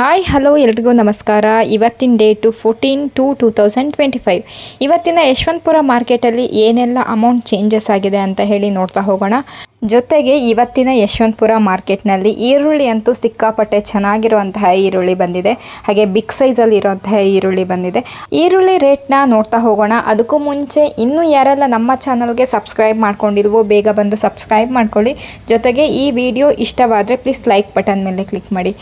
Hi hello ಎಲ್ರಿಗೂ ನಮಸ್ಕಾರ. ಇವತ್ತಿನ date fourteen two two thousand twenty five ಇವತ್ತಿನ ಯಶವಂತಪುರ ಮಾರ್ಕೆಟಲ್ಲಿ ಏನೆಲ್ಲ ಅಮೌಂಟ್ ಚೇಂಜಸ್ ಆಗಿದೆ ಅಂತ ಹೇಳಿ ನೋಡ್ತಾ ಹೋಗೋಣ. ಜೊತೆಗೆ ಇವತ್ತಿನ ಯಶವಂತಪುರ ಮಾರ್ಕೆಟ್ನಲ್ಲಿ ಈರುಳ್ಳಿ ಅಂತೂ ಸಿಕ್ಕಾಪಟ್ಟೆ ಚೆನ್ನಾಗಿರುವಂತಹ ಈರುಳ್ಳಿ ಬಂದಿದೆ. ಹಾಗೆ ಬಿಗ್ ಸೈಜಲ್ಲಿ ಇರುವಂತಹ ಈರುಳ್ಳಿ ಬಂದಿದೆ. ಈರುಳ್ಳಿ ರೇಟ್ನ ನೋಡ್ತಾ ಹೋಗೋಣ. ಅದಕ್ಕೂ ಮುಂಚೆ ಇನ್ನೂ ಯಾರೆಲ್ಲ ನಮ್ಮ ಚಾನಲ್ಗೆ ಸಬ್ಸ್ಕ್ರೈಬ್ ಮಾಡ್ಕೊಂಡಿಲ್ವೋ ಬೇಗ ಬಂದು ಸಬ್ಸ್ಕ್ರೈಬ್ ಮಾಡ್ಕೊಳ್ಳಿ. ಜೊತೆಗೆ ಈ ವಿಡಿಯೋ ಇಷ್ಟವಾದರೆ ಪ್ಲೀಸ್ ಲೈಕ್ ಬಟನ್ ಮೇಲೆ ಕ್ಲಿಕ್ ಮಾಡಿ.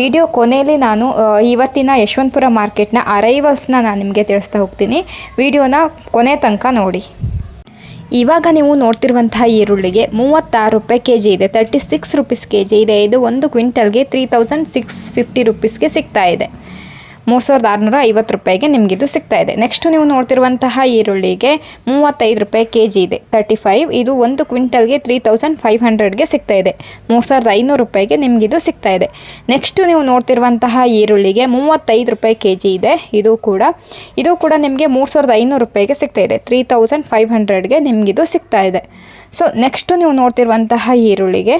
ವಿಡಿಯೋ ಕೊನೆಯಲ್ಲಿ ನಾನು ಇವತ್ತಿನ ಯಶವಂತಪುರ ಮಾರ್ಕೆಟ್ನ ಅರೈವಲ್ಸ್ನ ನಾನು ನಿಮಗೆ ತಿಳಿಸ್ತಾ ಹೋಗ್ತೀನಿ. ವಿಡಿಯೋನ ಕೊನೆ ತನಕ ನೋಡಿ. ಇವಾಗ ನೀವು ನೋಡ್ತಿರುವಂತಹ ಈರುಳ್ಳಿಗೆ ಮೂವತ್ತಾರು ರೂಪಾಯಿ ಕೆ ಜಿ ಇದೆ. Thirty six rupees K G ಇದೆ. ಇದು ಒಂದು ಕ್ವಿಂಟಲ್ಗೆ ತ್ರೀ ತೌಸಂಡ್ ಸಿಕ್ಸ್ ಫಿಫ್ಟಿ ರುಪೀಸ್ಗೆ ಸಿಗ್ತಾ ಇದೆ. ಮೂರು ಸಾವಿರದ ಆರುನೂರ ಐವತ್ತು ರೂಪಾಯಿಗೆ ನಿಮಗಿದು ಸಿಗ್ತಾ ಇದೆ. ನೆಕ್ಸ್ಟ್ ನೀವು ನೋಡ್ತಿರುವಂತಹ ಈರುಳ್ಳಿಗೆ ಮೂವತ್ತೈದು ರೂಪಾಯಿ ಕೆ ಜಿ ಇದೆ. ತರ್ಟಿ ಫೈವ್ ಇದು ಒಂದು ಕ್ವಿಂಟಲ್ಗೆ ತ್ರೀ ತೌಸಂಡ್ ಫೈವ್ ಹಂಡ್ರೆಡ್ಗೆ ಸಿಗ್ತಾ ಇದೆ. ಮೂರು ಸಾವಿರದ ಐನೂರು ರೂಪಾಯಿಗೆ ನಿಮಗಿದು ಸಿಗ್ತಾ ಇದೆ. ನೆಕ್ಸ್ಟ್ ನೀವು ನೋಡ್ತಿರುವಂತಹ ಈರುಳ್ಳಿಗೆ ಮೂವತ್ತೈದು ರೂಪಾಯಿ ಕೆ ಜಿ ಇದೆ. ಇದು ಕೂಡ ಇದು ಕೂಡ ನಿಮಗೆ ಮೂರು ಸಾವಿರದ ಐನೂರು ರೂಪಾಯಿಗೆ ಸಿಗ್ತಾ ಇದೆ. ತ್ರೀ ತೌಸಂಡ್ ಫೈವ್ ಹಂಡ್ರೆಡ್ಗೆ ನಿಮಗಿದು ಸಿಗ್ತಾ ಇದೆ. ಸೊ ನೆಕ್ಸ್ಟು ನೀವು ನೋಡ್ತಿರುವಂತಹ ಈರುಳ್ಳಿಗೆ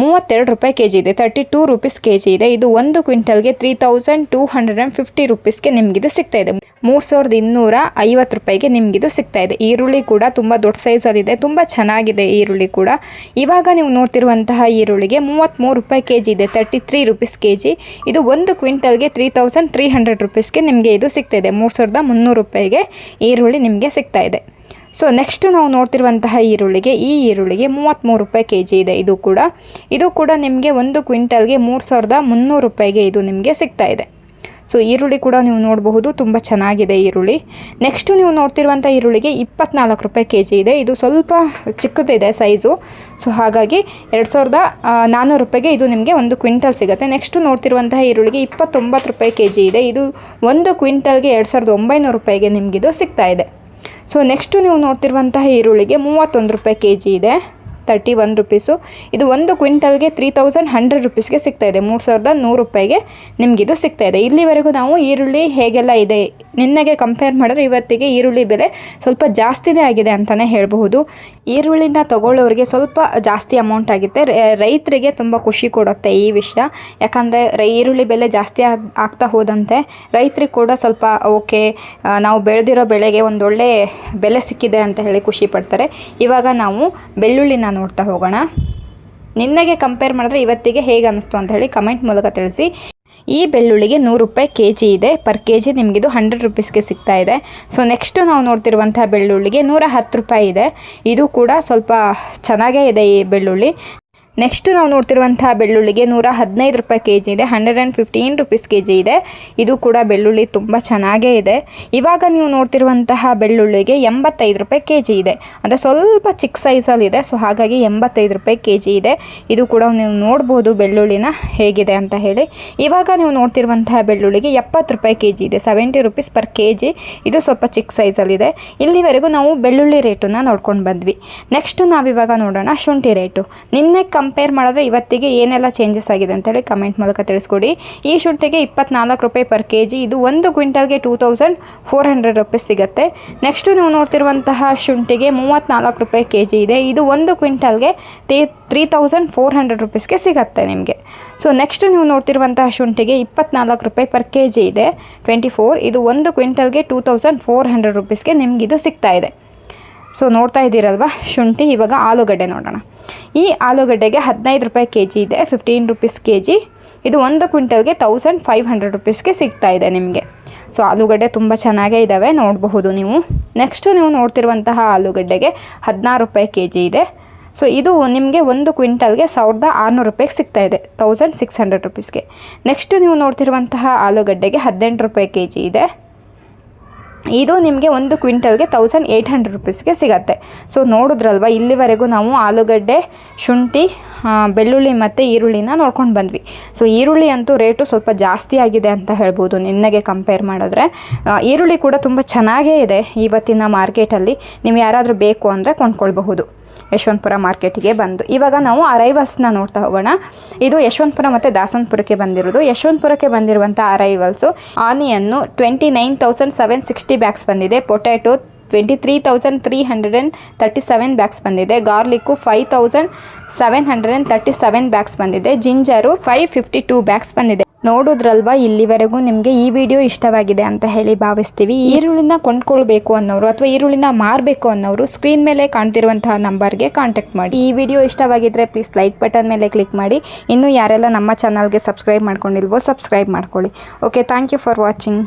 ಮೂವತ್ತೆರಡು ರೂಪಾಯಿ ಕೆ ಜಿ ಇದೆ thirty two rupees K G ಇದೆ. ಇದು ಒಂದು ಕ್ವಿಂಟಲ್ಗೆ three thousand two hundred and fifty ರುಪೀಸ್ಗೆ ನಿಮಗಿದು ಸಿಗ್ತಾ ಇದೆ. ಮೂರು ಸಾವಿರದ ಇನ್ನೂರ ಐವತ್ತು ರೂಪಾಯಿಗೆ ನಿಮಗಿದು ಸಿಗ್ತಾ ಇದೆ. ಈರುಳ್ಳಿ ಕೂಡ ತುಂಬ ದೊಡ್ಡ ಸೈಜಲ್ಲಿದೆ, ತುಂಬ ಚೆನ್ನಾಗಿದೆ ಈರುಳ್ಳಿ ಕೂಡ. ಇವಾಗ ನೀವು ನೋಡ್ತಿರುವಂತಹ ಈರುಳ್ಳಿಗೆ ಮೂವತ್ತ್ಮೂರು ರೂಪಾಯಿ ಕೆ ಜಿ ಇದೆ thirty three rupees K G ಇದು ಒಂದು ಕ್ವಿಂಟಲ್ಗೆ ತ್ರೀ ತೌಸಂಡ್ ತ್ರೀ ಹಂಡ್ರೆಡ್ ರುಪೀಸ್ಗೆ ನಿಮಗೆ ಇದು ಸಿಗ್ತಾ ಇದೆ. ಮೂರು ಸಾವಿರದ ಮುನ್ನೂರು ರೂಪಾಯಿಗೆ ಈರುಳ್ಳಿ ನಿಮಗೆ ಸಿಗ್ತಾ ಇದೆ. ಸೊ ನೆಕ್ಸ್ಟ್ ನಾವು ನೋಡ್ತಿರುವಂತಹ ಈರುಳ್ಳಿಗೆ, ಈ ಈರುಳ್ಳಿಗೆ ಮೂವತ್ತ್ಮೂರು ರೂಪಾಯಿ ಕೆ ಜಿ ಇದೆ. ಇದು ಕೂಡ ಇದು ಕೂಡ ನಿಮಗೆ ಒಂದು ಕ್ವಿಂಟಲ್ಗೆ ಮೂರು ಸಾವಿರದ ಮುನ್ನೂರು ರೂಪಾಯಿಗೆ ಇದು ನಿಮಗೆ ಸಿಗ್ತಾ ಇದೆ. ಸೊ ಈರುಳ್ಳಿ ಕೂಡ ನೀವು ನೋಡಬಹುದು, ತುಂಬ ಚೆನ್ನಾಗಿದೆ ಈರುಳ್ಳಿ. ನೆಕ್ಸ್ಟು ನೀವು ನೋಡ್ತಿರುವಂಥ ಈರುಳ್ಳಿಗೆ ಇಪ್ಪತ್ನಾಲ್ಕು ರೂಪಾಯಿ ಕೆ ಜಿ ಇದೆ. ಇದು ಸ್ವಲ್ಪ ಚಿಕ್ಕದಿದೆ ಸೈಜು ಸೊ ಹಾಗಾಗಿ ಎರಡು ಸಾವಿರದ ನಾನ್ನೂರು ರೂಪಾಯಿಗೆ ಇದು ನಿಮಗೆ ಒಂದು ಕ್ವಿಂಟಲ್ ಸಿಗುತ್ತೆ. ನೆಕ್ಸ್ಟು ನೋಡ್ತಿರುವಂತಹ ಈರುಳ್ಳಿಗೆ ಇಪ್ಪತ್ತೊಂಬತ್ತು ರೂಪಾಯಿ ಕೆ ಜಿ ಇದೆ. ಇದು ಒಂದು ಕ್ವಿಂಟಲ್ಗೆ ಎರಡು ಸಾವಿರದ ಒಂಬೈನೂರು ರೂಪಾಯಿಗೆ ನಿಮಗಿದು ಸಿಗ್ತಾ ಇದೆ. ಸೊ ನೆಕ್ಸ್ಟು ನೀವು ನೋಡ್ತಿರುವಂತಹ ಈರುಳ್ಳಿಗೆ ಮೂವತ್ತೊಂದು ರೂಪಾಯಿ ಕೆ ಜಿ ಇದೆ. Thirty one rupees. ಇದು ಒಂದು ಕ್ವಿಂಟಲ್ಗೆ ತ್ರೀ ತೌಸಂಡ್ ಹಂಡ್ರೆಡ್ ರುಪೀಸ್ಗೆ ಸಿಗ್ತಾ ಇದೆ. ಮೂರು ಸಾವಿರದ ನೂರು ರೂಪಾಯಿಗೆ ನಿಮಗಿದು ಸಿಗ್ತಾ ಇದೆ. ಇಲ್ಲಿವರೆಗೂ ನಾವು ಈರುಳ್ಳಿ ಹೇಗೆಲ್ಲ ಇದೆ? ನಿನ್ನೆಗೆ ಕಂಪೇರ್ ಮಾಡಿದ್ರೆ ಇವತ್ತಿಗೆ ಈರುಳ್ಳಿ ಬೆಲೆ ಸ್ವಲ್ಪ ಜಾಸ್ತಿನೇ ಆಗಿದೆ ಅಂತಲೇ ಹೇಳಬಹುದು. ಈರುಳ್ಳಿನ ತಗೊಳ್ಳೋರಿಗೆ ಸ್ವಲ್ಪ ಜಾಸ್ತಿ ಅಮೌಂಟ್ ಆಗುತ್ತೆ. ರೈತರಿಗೆ ತುಂಬ ಖುಷಿ ಕೊಡುತ್ತೆ ಈ ವಿಷಯ. ಯಾಕಂದರೆ ರೈ, ಈರುಳ್ಳಿ ಬೆಲೆ ಜಾಸ್ತಿ ಆಗ್, ಆಗ್ತಾ ಹೋದಂತೆ ರೈತರಿಗೆ ಕೂಡ ಸ್ವಲ್ಪ ಓಕೆ ನಾವು ಬೆಳೆದಿರೋ ಬೆಳೆಗೆ ಒಂದೊಳ್ಳೆ ಬೆಲೆ ಸಿಕ್ಕಿದೆ ಅಂತ ಹೇಳಿ ಖುಷಿ ಪಡ್ತಾರೆ. ಇವಾಗ ನಾವು ಬೆಳ್ಳುಳ್ಳಿನ ನೋಡ್ತಾ ಹೋಗೋಣ. ನಿನ್ನಗೆ ಕಂಪೇರ್ ಮಾಡಿದ್ರೆ ಇವತ್ತಿಗೆ ಹೇಗೆ ಅನ್ನಿಸ್ತು ಅಂತ ಹೇಳಿ ಕಮೆಂಟ್ ಮೂಲಕ ತಿಳಿಸಿ. ಈ ಬೆಳ್ಳುಳ್ಳಿಗೆ ನೂರು ರೂಪಾಯಿ ಕೆ ಜಿ ಇದೆ. ಪರ್ ಕೆ ಜಿ ನಿಮಗಿದು ಹಂಡ್ರೆಡ್ ರುಪೀಸ್ಗೆ ಸಿಗ್ತಾ ಇದೆ. ಸೊ ನೆಕ್ಸ್ಟ್ ನಾವು ನೋಡ್ತಿರುವಂಥ ಬೆಳ್ಳುಳ್ಳಿಗೆ ನೂರ ಹತ್ತು ರೂಪಾಯಿ ಇದೆ. ಇದು ಕೂಡ ಸ್ವಲ್ಪ ಚೆನ್ನಾಗೇ ಇದೆ ಈ ಬೆಳ್ಳುಳ್ಳಿ. ನೆಕ್ಸ್ಟ್ ನಾವು ನೋಡ್ತಿರುವಂಥ ಬೆಳ್ಳುಳ್ಳಿಗೆ ನೂರ ಹದಿನೈದು ರೂಪಾಯಿ ಕೆ ಜಿ ಇದೆ hundred and fifteen rupees K G ಇದೆ. ಇದು ಕೂಡ ಬೆಳ್ಳುಳ್ಳಿ ತುಂಬ ಚೆನ್ನಾಗೇ ಇದೆ. ಇವಾಗ ನೀವು ನೋಡ್ತಿರುವಂತಹ ಬೆಳ್ಳುಳ್ಳಿಗೆ ಎಂಬತ್ತೈದು ರೂಪಾಯಿ ಕೆ ಜಿ ಇದೆ. ಅಂದರೆ ಸ್ವಲ್ಪ ಚಿಕ್ಕ ಸೈಜಲ್ಲಿದೆ ಸೊ ಹಾಗಾಗಿ ಎಂಬತ್ತೈದು ರೂಪಾಯಿ ಕೆ ಜಿ ಇದೆ. ಇದು ಕೂಡ ನೀವು ನೋಡ್ಬೋದು ಬೆಳ್ಳುಳ್ಳಿನ ಹೇಗಿದೆ ಅಂತ ಹೇಳಿ. ಇವಾಗ ನೀವು ನೋಡ್ತಿರುವಂತಹ ಬೆಳ್ಳುಳ್ಳಿಗೆ ಎಪ್ಪತ್ತು ರೂಪಾಯಿ ಕೆ ಜಿ ಇದೆ seventy rupees per K G ಇದು ಸ್ವಲ್ಪ ಚಿಕ್ಕ ಸೈಜಲ್ಲಿದೆ ಇಲ್ಲಿವರೆಗೂ ನಾವು ಬೆಳ್ಳುಳ್ಳಿ ರೇಟನ್ನು ನೋಡ್ಕೊಂಡು ಬಂದ್ವಿ. ನೆಕ್ಸ್ಟು ನಾವಿವಾಗ ನೋಡೋಣ ಶುಂಠಿ ರೇಟು ನಿನ್ನೆ ಕಂಪೇರ್ ಮಾಡಿದ್ರೆ ಇವತ್ತಿಗೆ ಏನೆಲ್ಲ ಚೇಂಜಸ್ ಆಗಿದೆ ಅಂತೇಳಿ ಕಮೆಂಟ್ ಮೂಲಕ ತಿಳಿಸ್ಕೊಡಿ. ಈ ಶುಂಠಿಗೆ ಇಪ್ಪತ್ನಾಲ್ಕು ರೂಪಾಯಿ ಪರ್ ಕೆ ಜಿ ಇದು ಒಂದು ಕ್ವಿಂಟಲ್ಗೆ two thousand four hundred rupees ಸಿಗುತ್ತೆ. ನೆಕ್ಸ್ಟು ನೀವು ನೋಡ್ತಿರುವಂತಹ ಶುಂಠಿಗೆ ಮೂವತ್ತ್ನಾಲ್ಕು ರೂಪಾಯಿ ಕೆ ಜಿ ಇದೆ. ಇದು ಒಂದು ಕ್ವಿಂಟಲ್ಗೆ ತೇ ತ್ರೀ ತೌಸಂಡ್ ಫೋರ್ ಹಂಡ್ರೆಡ್ ರುಪೀಸ್ಗೆ ಸಿಗುತ್ತೆ ನಿಮಗೆ. ಸೊ ನೆಕ್ಸ್ಟ್ ನೀವು ನೋಡ್ತಿರುವಂತಹ ಶುಂಠಿಗೆ ಇಪ್ಪತ್ನಾಲ್ಕು ರೂಪಾಯಿ ಪರ್ ಕೆ ಜಿ ಇದೆ. ಟ್ವೆಂಟಿ ಫೋರ್ ಇದು ಒಂದು ಕ್ವಿಂಟಲ್ಗೆ ಟೂ ತೌಸಂಡ್ ಫೋರ್ ಹಂಡ್ರೆಡ್ ರುಪೀಸ್ಗೆ ನಿಮಗಿದು ಸಿಗ್ತಾ ಇದೆ. ಸೊ ನೋಡ್ತಾ ಇದ್ದೀರಲ್ವ? ಶುಂಠಿ, ಇವಾಗ ಆಲೂಗಡ್ಡೆ ನೋಡೋಣ. ಈ ಆಲೂಗಡ್ಡೆಗೆ ಹದಿನೈದು ರೂಪಾಯಿ ಕೆ ಜಿ ಇದೆ ಫಿಫ್ಟೀನ್ ರುಪೀಸ್ ಕೆ ಜಿ ಇದು ಒಂದು ಕ್ವಿಂಟಲ್ಗೆ ತೌಸಂಡ್ ಫೈವ್ ಹಂಡ್ರೆಡ್ ರುಪೀಸ್ಗೆ ಸಿಗ್ತಾ ಇದೆ ನಿಮಗೆ. ಸೊ ಆಲೂಗಡ್ಡೆ ತುಂಬ ಚೆನ್ನಾಗೇ ಇದ್ದಾವೆ ನೋಡಬಹುದು ನೀವು. ನೆಕ್ಸ್ಟು ನೀವು ನೋಡ್ತಿರುವಂತಹ ಆಲೂಗಡ್ಡೆಗೆ ಹದಿನಾರು ರೂಪಾಯಿ ಕೆ ಜಿ ಇದೆ. ಸೊ ಇದು ನಿಮಗೆ ಒಂದು ಕ್ವಿಂಟಲ್ಗೆ ಸಾವಿರದ ಆರುನೂರು ರೂಪಾಯಿಗೆ ಸಿಗ್ತಾ ಇದೆ ತೌಸಂಡ್ ಸಿಕ್ಸ್ ಹಂಡ್ರೆಡ್ ರುಪೀಸ್ಗೆ. ನೆಕ್ಸ್ಟು ನೀವು ನೋಡ್ತಿರುವಂತಹ ಆಲೂಗಡ್ಡೆಗೆ ಹದಿನೆಂಟು ರೂಪಾಯಿ ಕೆ ಜಿ ಇದೆ. ಇದು ನಿಮಗೆ ಒಂದು ಕ್ವಿಂಟಲ್ಗೆ ತೌಸಂಡ್ ಏಯ್ಟ್ ಹಂಡ್ರೆಡ್ ರುಪೀಸ್ಗೆ ಸಿಗತ್ತೆ. ಸೊ ನೋಡಿದ್ರಲ್ವ? ಇಲ್ಲಿವರೆಗೂ ನಾವು ಆಲೂಗಡ್ಡೆ, ಶುಂಠಿ ಬೆಳ್ಳುಳ್ಳಿ ಮತ್ತು ಈರುಳ್ಳಿನ ನೋಡ್ಕೊಂಡು ಬಂದ್ವಿ. ಸೊ ಈರುಳ್ಳಿ ಅಂತೂ ರೇಟು ಸ್ವಲ್ಪ ಜಾಸ್ತಿ ಆಗಿದೆ ಅಂತ ಹೇಳ್ಬೋದು ನಿನ್ನೆಗೆ ಕಂಪೇರ್ ಮಾಡಿದ್ರೆ. ಈರುಳ್ಳಿ ಕೂಡ ತುಂಬ ಚೆನ್ನಾಗೇ ಇದೆ ಇವತ್ತಿನ ಮಾರ್ಕೆಟಲ್ಲಿ ನೀವು ಯಾರಾದರೂ ಬೇಕು ಅಂದರೆ ಕೊಂಡ್ಕೊಳ್ಬಹುದು. ಯಶವಂತಪುರ ಮಾರ್ಕೆಟಿಗೆ ಬಂದು. ಇವಾಗ ನಾವು ಅರೈವಲ್ಸ್ನ ನೋಡ್ತಾ ಹೋಗೋಣ. ಇದು ಯಶವಂತಪುರ ಮತ್ತು ದಾಸನಪುರಕ್ಕೆ ಬಂದಿರೋದು. ಯಶವಂತಪುರಕ್ಕೆ ಬಂದಿರುವಂಥ arrivals onion twenty nine thousand seven sixty bags ಬಂದಿದೆ. Potato twenty three thousand three hundred and thirty seven bags ಬಂದಿದೆ. Garlic five thousand seven hundred and thirty seven bags ಬಂದಿದೆ. Ginger five fifty two bags ಬಂದಿದೆ. ನೋಡಿದ್ರಲ್ವಾ? ಇಲ್ಲಿವರೆಗೂ ನಿಮಗೆ ಈ video ಇಷ್ಟವಾಗಿದೆ ಅಂತ ಹೇಳಿ ಭಾವಿಸ್ತೀವಿ. ಈರುಳ್ಳಿನ ಕೊಂಡ್ಕೊಳ್ಬೇಕು ಅನ್ನೋರು ಅಥವಾ ಈರುಳ್ಳಿನ ಮಾರಬೇಕು ಅನ್ನೋರು ಸ್ಕ್ರೀನ್ ಮೇಲೆ ಕಾಣ್ತಿರುವಂತಹ ನಂಬರ್ಗೆ ಕಾಂಟ್ಯಾಕ್ಟ್ ಮಾಡಿ. ಈ ವಿಡಿಯೋ ಇಷ್ಟವಾಗಿದ್ರೆ ಪ್ಲೀಸ್ ಲೈಕ್ ಬಟನ್ ಮೇಲೆ ಕ್ಲಿಕ್ ಮಾಡಿ. ಇನ್ನು ಯಾರೆಲ್ಲ ನಮ್ಮ ಚಾನಲ್ಗೆ ಸಬ್ಸ್ಕ್ರೈಬ್ ಮಾಡ್ಕೊಂಡಿಲ್ವೋ ಸಬ್ಸ್ಕ್ರೈಬ್ ಮಾಡ್ಕೊಳ್ಳಿ. Okay thank you for watching